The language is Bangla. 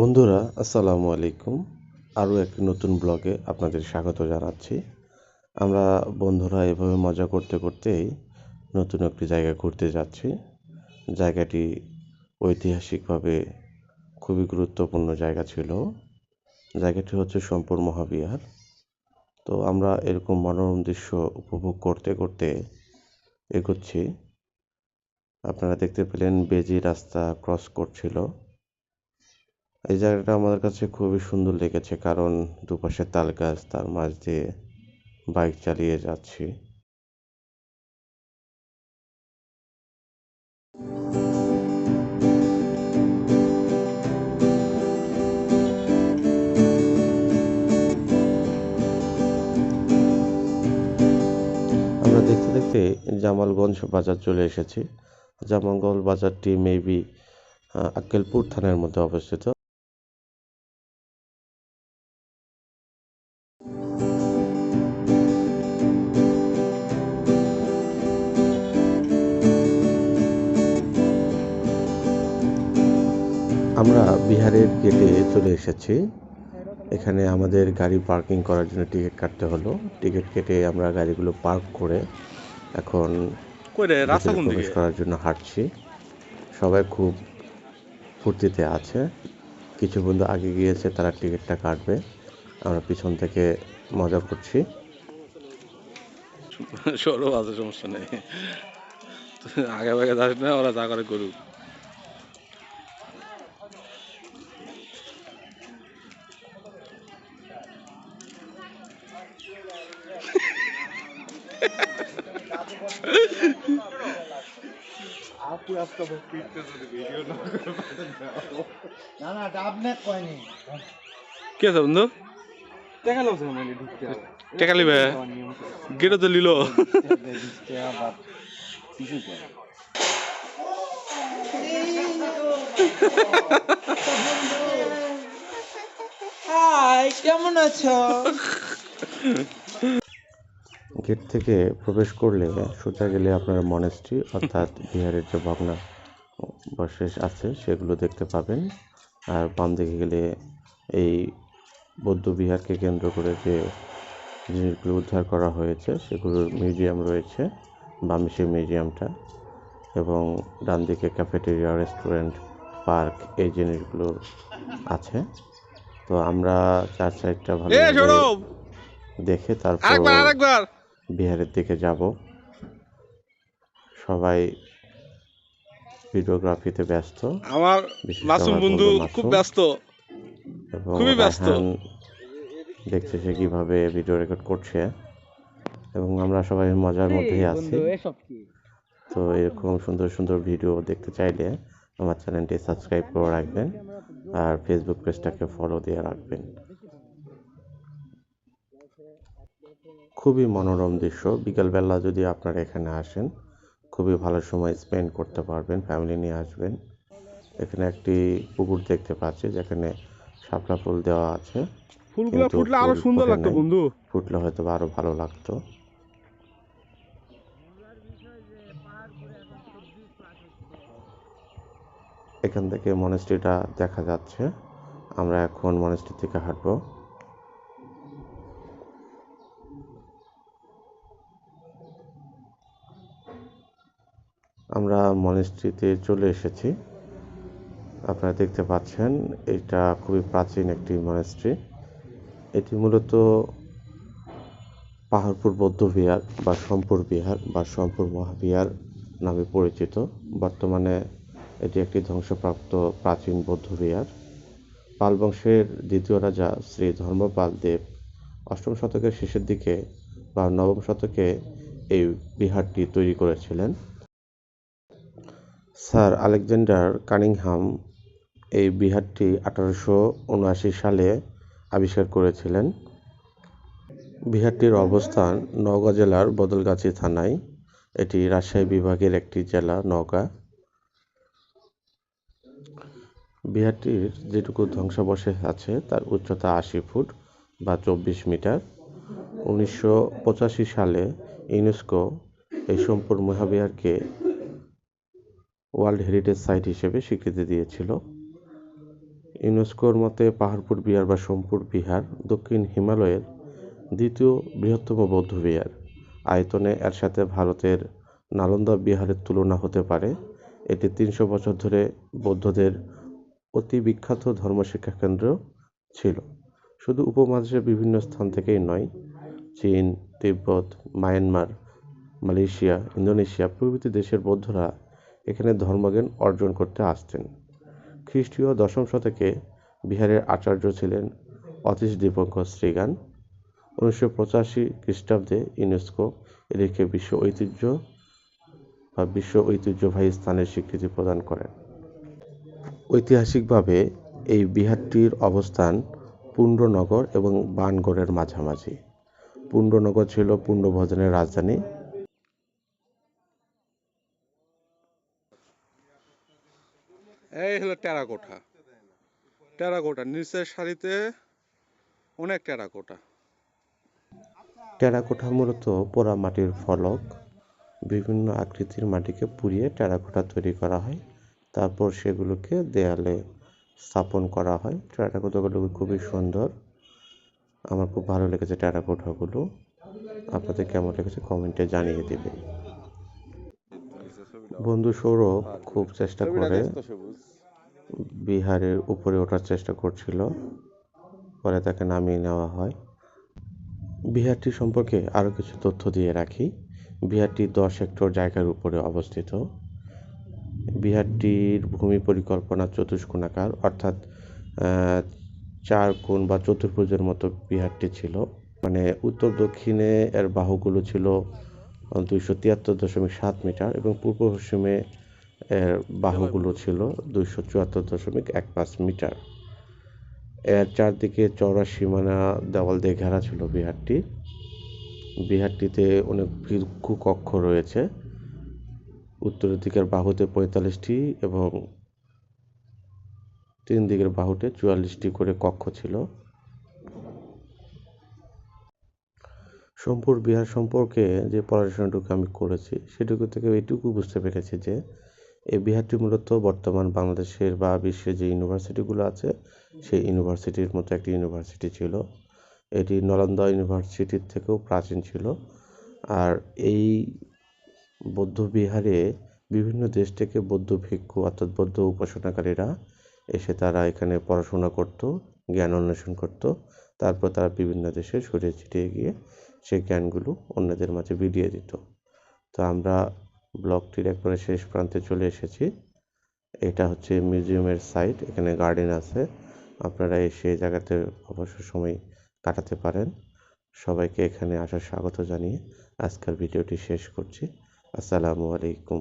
বন্ধুরা, আসসালামু আলাইকুম। আরও একটি নতুন ব্লগে আপনাদের স্বাগত জানাচ্ছি। আমরা বন্ধুরা এভাবে মজা করতে করতেই নতুন একটি জায়গা ঘুরতে যাচ্ছি। জায়গাটি ঐতিহাসিকভাবে খুবই গুরুত্বপূর্ণ জায়গা ছিল। জায়গাটি হচ্ছে সম্পর মহাবিহার। তো আমরা এরকম মনোরম দৃশ্য উপভোগ করতে করতে এগোচ্ছি। আপনারা দেখতে পেলেন বেজি রাস্তা ক্রস করছিল। এই জায়গাটা আমাদের কাছে খুবই সুন্দর লেগেছে, কারণ দুপাশে তাল গাছ তার মাঝ দিয়ে বাইক চালিয়ে যাচ্ছি। আমরা দেখতে দেখতে জামালগঞ্জ বাজার চলে এসেছি। জামালগঞ্জ বাজারটি মেবি আক্কেলপুর থানার মধ্যে অবস্থিত। বিহারের গেটে চলে এসেছি। এখানে আমাদের গাড়ি পার্কিং করার জন্য টিকিট কাটতে হলো। টিকিট কেটে আমরা গাড়িগুলো পার্ক করে এখন প্রবেশ করার জন্য হাঁটছি। সবাই খুব ফুর্তিতে আছে। কিছু বন্ধু আগে গিয়েছে তারা টিকিটটা কাটবে। আমরা পিছন থেকে মজা করছি। সরু আছে সমস্যা নেই। আগে ভাগে যাস না ওরা যা করে করুক। না না এটা আপনার কয়নি। কি আছে বন্ধু? দেখা লোক মানে ঢুকতে টেকা লিবে। গেটে তো লিলো। হাই কেমন আছো? গেট থেকে প্রবেশ করলে সোজা গেলে আপনার মনেস্ট্রি অর্থাৎ বিহারের যে ভগ্না বশেষ আছে সেগুলো দেখতে পাবেন। আর বাম দিকে গেলে এই বৌদ্ধ বিহারকে কেন্দ্র করে যে জিনিসগুলো উদ্ধার করা হয়েছে সেগুলোর মিউজিয়াম রয়েছে বামে সেই মিউজিয়ামটা। এবং ডান দিকে ক্যাফেটেরিয়া রেস্টুরেন্ট পার্ক এই জিনিসগুলো আছে। তো আমরা চার সাইডটা ভালো দেখে তারপর বিহারের দিকে যাব। সবাই ভিডিওগ্রাফিতে ব্যস্ত। আমার মাসুম বন্ধু খুব ব্যস্ত। এবং খুবই ব্যস্ত। দেখছে সে কীভাবে ভিডিও রেকর্ড করছে। এবং আমরা সবাই মজার মধ্যেই আছি। তো এরকম সুন্দর সুন্দর ভিডিও দেখতে চাইলে আমার চ্যানেলটি সাবস্ক্রাইব করে রাখবেন। আর ফেসবুক পেজটাকে ফলো দিয়ে রাখবেন। খুবই মনোরম দৃশ্য। বিকালবেলা যদি আপনারা এখানে আসেন খুবই ভালো সময় স্পেন্ড করতে পারবেন ফ্যামিলি নিয়ে আসবেন। এখানে একটি পুকুর দেখতে পাচ্ছি যেখানে শাপলা ফুল দেওয়া আছে। ফুলগুলো ফুটলে আরও সুন্দর লাগতো বন্ধু। ফুটলে হয়তো আরও ভালো লাগতো। এখান থেকে মনেস্ট্রিটা দেখা যাচ্ছে। আমরা এখন মনেস্ট্রি থেকে হাঁটবো। আমরা মনেস্ট্রিতে চলে এসেছি। আপনারা দেখতে পাচ্ছেন, এটা খুবই প্রাচীন একটি মনেস্ট্রি এটি মূলত পাহাড়পুর বৌদ্ধ বিহার বা সম্পুর বিহার বা সম্পুর মহাবিহার নামে পরিচিত। বর্তমানে এটি একটি ধ্বংসপ্রাপ্ত প্রাচীন বৌদ্ধ বিহার। পাল বংশের দ্বিতীয় রাজা শ্রী ধর্মপাল দেব অষ্টম শতকের শেষের দিকে বা নবম শতকে এই বিহারটি তৈরি করেছিলেন। স্যার আলেকজান্ডার কানিংহাম এই বিহারটি আঠারোশো উনআশি সালে আবিষ্কার করেছিলেন। বিহারটির অবস্থান নওগাঁ জেলার বদলগাছি থানায়। এটি রাজশাহী বিভাগের একটি জেলা, নওগাঁ। বিহারটির যেটুকু ধ্বংসাবশেষ আছে, তার উচ্চতা আশি ফুট বা চব্বিশ মিটার। উনিশশো পঁচাশি সালে ইউনেস্কো এই সম্পূর্ণ মহাবিহারকে ওয়ার্ল্ড হেরিটেজ সাইট হিসেবে স্বীকৃতি দিয়েছিল। ইউনেস্কোর মতে পাহাড়পুর বিহার বা সোমপুর বিহার দক্ষিণ হিমালয়ের দ্বিতীয় বৃহত্তম বৌদ্ধ বিহার। আয়তনে এর সাথে ভারতের নালন্দা বিহারের তুলনা হতে পারে। এটি তিনশো বছর ধরে বৌদ্ধদের অতি বিখ্যাত ধর্মশিক্ষা কেন্দ্র ছিল। শুধু উপমহাদেশের বিভিন্ন স্থান থেকেই নয়, চীন, তিব্বত, মায়ানমার, মালয়েশিয়া, ইন্দোনেশিয়া প্রভৃতি দেশের বৌদ্ধরা এখানে ধর্মজ্ঞান অর্জন করতে আসতেন। খ্রিস্টীয় দশম শতকে বিহারের আচার্য ছিলেন অতীশ দীপঙ্কর শ্রীগান। উনিশশো পঁচাশি খ্রিস্টাব্দে ইউনেস্কো এদেরকে বিশ্ব ঐতিহ্য বা বিশ্ব ঐতিহ্যবাহী স্থানের স্বীকৃতি প্রদান করেন। ঐতিহাসিকভাবে এই বিহারটির অবস্থান পুণ্ডনগর এবং বানগড়ের মাঝামাঝি। পুণ্ডনগর ছিল পুণ্ডভোজনের রাজধানী। এই হলো টেরাকোঠা টেরাকোঠা নিচের সারিতে অনেক টেরাকোঠা টেরাকোঠা মূলত পোড়া মাটির ফলক, বিভিন্ন আকৃতির মাটিকে পুড়িয়ে টেরাকোঠা তৈরি করা হয়। তারপর সেগুলোকে দেয়ালে স্থাপন করা হয়। টেরাকোঠাগুলো খুবই সুন্দর। আমার খুব ভালো লেগেছে টেরাকোঠাগুলো আপনাদের কেমন লেগেছে কমেন্টে জানিয়ে দেবে বন্ধু সৌরভ খুব চেষ্টা করে বিহারের উপরে ওঠার চেষ্টা করছিল। পরে তাকে নামিয়ে নেওয়া হয়। বিহারটি সম্পর্কে আরও কিছু তথ্য দিয়ে রাখি। বিহারটি দশ হেক্টর জায়গার উপরে অবস্থিত। বিহারটির ভূমি পরিকল্পনা চতুষ্কোণাকার অর্থাৎ চার কোণ বা চতুর্ভুজের মতো বিহারটি ছিল। মানে উত্তর দক্ষিণে এর বাহুগুলো ছিল দুইশো তিয়াত্তর দশমিক সাত মিটার এবং পূর্ব পশ্চিমে এর বাহুগুলো ছিল দুইশো চুয়াত্তর দশমিক এক পাঁচ মিটার। এর চারদিকে চওড়া সীমানা দেওয়াল দিয়ে ঘেরা ছিল বিহারটি। বিহারটিতে অনেক ভিক্ষু কক্ষ রয়েছে। উত্তরের দিকের বাহুতে পঁয়তাল্লিশটি এবং তিন দিকের বাহুতে চুয়াল্লিশটি করে কক্ষ ছিল। সোমপুর বিহার সম্পর্কে যে পড়াশোনাটুকু আমি করেছি, সেটুকু থেকে এইটুকু বুঝতে পেরেছি যে এই বিহারটি মূলত বর্তমান বাংলাদেশের বা বিশ্বের যে ইউনিভার্সিটিগুলো আছে, সেই ইউনিভার্সিটির মতো একটি ইউনিভার্সিটি ছিল। এটি নলন্দা ইউনিভার্সিটির থেকেও প্রাচীন ছিল। আর এই বৌদ্ধ বিহারে বিভিন্ন দেশ থেকে বৌদ্ধ ভিক্ষু অর্থাৎ বৌদ্ধ উপাসনাকারীরা এসে তারা এখানে পড়াশোনা করত, জ্ঞান অন্বেষণ করত। তারপর তারা বিভিন্ন দেশে ছড়িয়ে ছিটিয়ে গিয়ে সেই জ্ঞানগুলো অন্যদের মাঝে বিলিয়ে দিত। তো আমরা ব্লকটির একবারে শেষ প্রান্তে চলে এসেছি। এটা হচ্ছে মিউজিয়ামের সাইট, এখানে গার্ডেন আছে। আপনারা এসে এই জায়গাতে অবসর সময় কাটাতে পারেন। সবাইকে এখানে আসার স্বাগত জানিয়ে আজকের ভিডিওটি শেষ করছি। আসসালামু আলাইকুম।